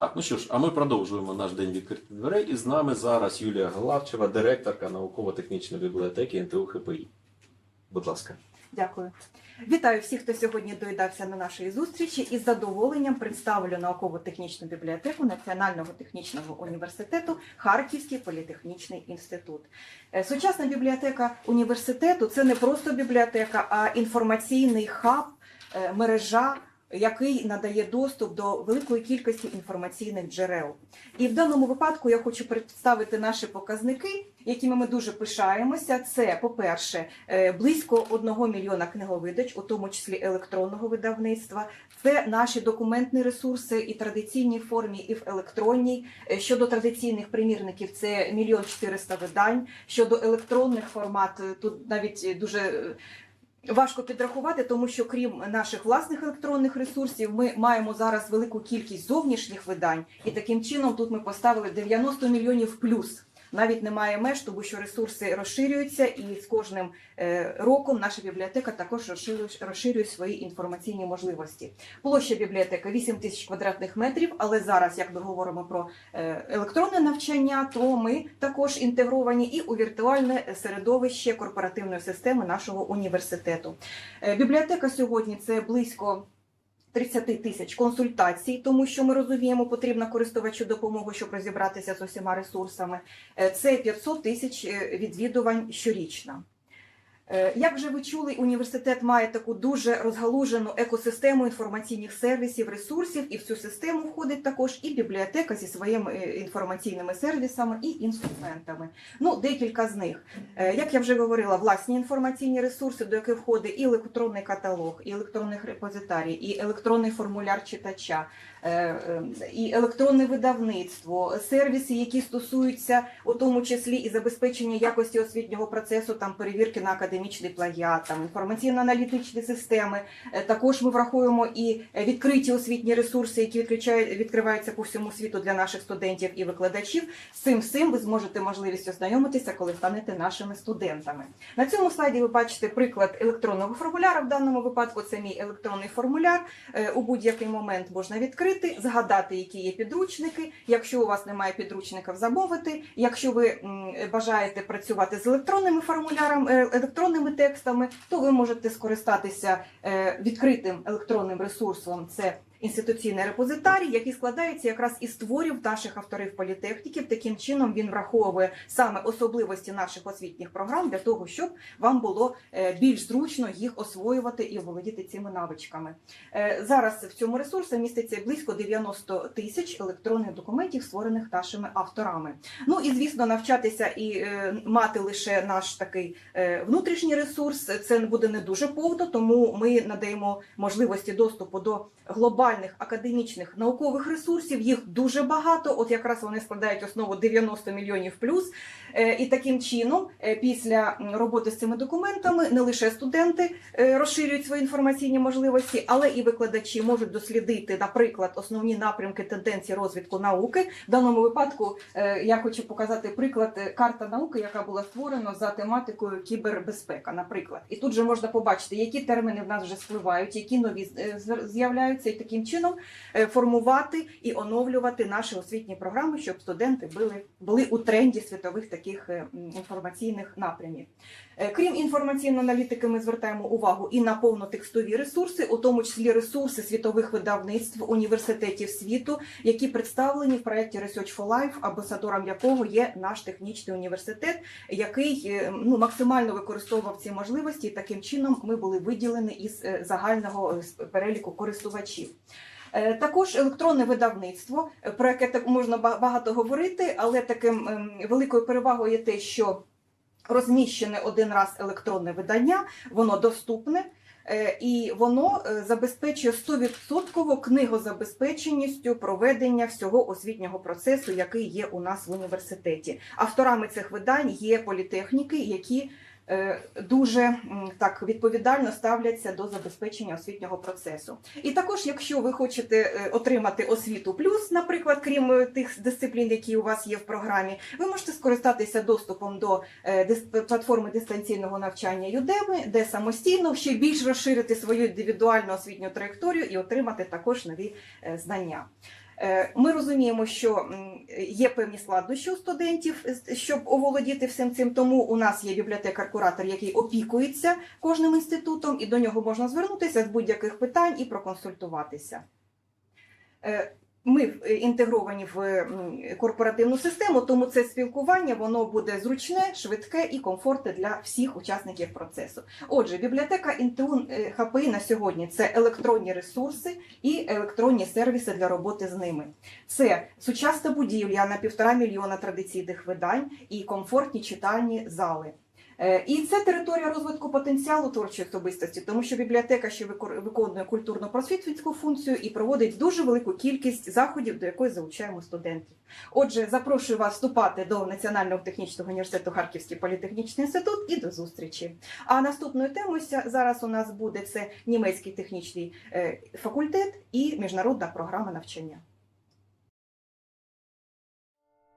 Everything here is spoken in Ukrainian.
Ну що ж, а ми продовжуємо наш день відкритих дверей. І з нами зараз Юлія Главчева, директорка науково-технічної бібліотеки НТУ ХПІ. Будь ласка. Дякую. Вітаю всіх, хто сьогодні доїдався на нашої зустрічі і з задоволенням представлю науково-технічну бібліотеку Національного технічного університету Харківський політехнічний інститут. Е, Сучасна бібліотека університету це не просто бібліотека, а інформаційний хаб, е, мережа. Який надає доступ до великої кількості інформаційних джерел, і в даному випадку я хочу представити наші показники, якими ми дуже пишаємося. Це, по-перше, е, близько 1 мільйона книговидач, у тому числі електронного видавництва. Це наші документні ресурси і традиційній формі, і в електронній. Е, Щодо традиційних примірників, це мільйон 400 видань. Щодо електронних формат, е, тут навіть дуже Важко підрахувати, тому що крім наших власних електронних ресурсів, ми маємо зараз велику кількість зовнішніх видань, і таким чином тут ми поставили 90 мільйонів плюс. Навіть немає меж, тому що ресурси розширюються, і з кожним е, роком наша бібліотека також розширює, свої інформаційні можливості. Площа бібліотеки 8 тисяч квадратних метрів. Але зараз, як ми говоримо про е, електронне навчання, то ми також інтегровані і у віртуальне середовище корпоративної системи нашого університету. Е, Бібліотека сьогодні це близько. 30 тисяч консультацій, тому що ми розуміємо, потрібна користувачу допомогу, щоб розібратися з усіма ресурсами. Е, Це 500 тисяч е, відвідувань щорічно. Е, Як вже ви чули, університет має таку дуже розгалужену екосистему інформаційних сервісів, ресурсів, і в цю систему входить також і бібліотека зі своїми е, інформаційними сервісами і інструментами. Ну, декілька з них. Е, Як я вже говорила, власні інформаційні ресурси, до яких входить і електронний каталог, і електронний репозитарій, і електронний формуляр читача, і електронне видавництво, сервіси, які стосуються у тому числі і забезпечення якості освітнього процесу, там перевірки на академічний плагіат, там інформаційно-аналітичні системи. Е, Також ми враховуємо і відкриті освітні ресурси, які відкриваються по всьому світу для наших студентів і викладачів. З цим всім ви зможете можливість ознайомитися, коли станете нашими студентами. На цьому слайді ви бачите приклад електронного формуляра. В даному випадку це мій електронний формуляр. Е, У будь-який момент можна відкрити, згадати, які є підручники. Якщо у вас немає підручників, замовити. Якщо ви бажаєте працювати з електронними формулярами, е, електронними текстами, то ви можете скористатися е, відкритим електронним ресурсом. Це інституційний репозитарій, який складається якраз із творів наших авторів політехніків. Таким чином він враховує саме особливості наших освітніх програм для того, щоб вам було е, більш зручно їх освоювати і володіти цими навичками. Е, Зараз в цьому ресурсі міститься близько 90 тисяч електронних документів, створених нашими авторами. Ну і звісно, навчатися і е, мати лише наш такий внутрішній ресурс. Це буде не дуже повно, тому ми надаємо можливості доступу до глобальних академічних наукових ресурсів. Їх дуже багато. От якраз вони складають основу 90 мільйонів плюс. Е, І таким чином, е, після роботи з цими документами, не лише студенти е, розширюють свої інформаційні можливості, але і викладачі можуть дослідити, наприклад, основні напрямки тенденції розвитку науки. В даному випадку я хочу показати приклад карта науки, яка була створена за тематикою кібербезпека, наприклад. І тут же можна побачити, які терміни в нас вже спливають, які нові з'являються, і таким чином е, формувати і оновлювати наші освітні програми, щоб студенти були, були у тренді світових таких е, інформаційних напрямів. Е, Крім інформаційної аналітики, ми звертаємо увагу і на повнотекстові ресурси, у тому числі ресурси світових видавництв університетів світу, які представлені в проєкті Research for Life, амбасадором якого є наш технічний університет, який ну, максимально використовував ці можливості. І таким чином ми були виділені із загального переліку користувачів. Е, Також електронне видавництво, про яке так можна багато говорити, але таким ем, великою перевагою є те, що розміщене один раз електронне видання, воно доступне. е, І воно е, забезпечує 100% книгозабезпеченістю проведення всього освітнього процесу, який є у нас в університеті. Авторами цих видань є політехніки, які дуже так відповідально ставляться до забезпечення освітнього процесу. І також, якщо ви хочете е, отримати освіту плюс, наприклад, крім е, тих дисциплін, які у вас є в програмі, ви можете скористатися доступом до е, платформи дистанційного навчання Udemy, де самостійно ще більш розширити свою індивідуальну освітню траєкторію і отримати також нові е, знання. Е, Ми розуміємо, що є певні складнощі у студентів, е, щоб оволодіти всім цим. Тому у нас є бібліотекар-куратор, який опікується кожним інститутом, і до нього можна звернутися з будь-яких питань і проконсультуватися. Е, Ми е, інтегровані в корпоративну систему, тому це спілкування воно буде зручне, швидке і комфортне для всіх учасників процесу. Отже, бібліотека ІНТУ е, ХПІ на сьогодні це електронні ресурси і електронні сервіси для роботи з ними. Це сучасна будівля на півтора мільйона традиційних видань і комфортні читальні зали. Е, І це територія розвитку потенціалу творчої особистості, тому що бібліотека ще виконує культурно-просвітницьку функцію і проводить дуже велику кількість заходів, до якої залучаємо студентів. Отже, запрошую вас вступати до Національного технічного університету Харківський політехнічний інститут і до зустрічі. А наступною темою зараз у нас буде це німецький технічний е, факультет і міжнародна програма навчання.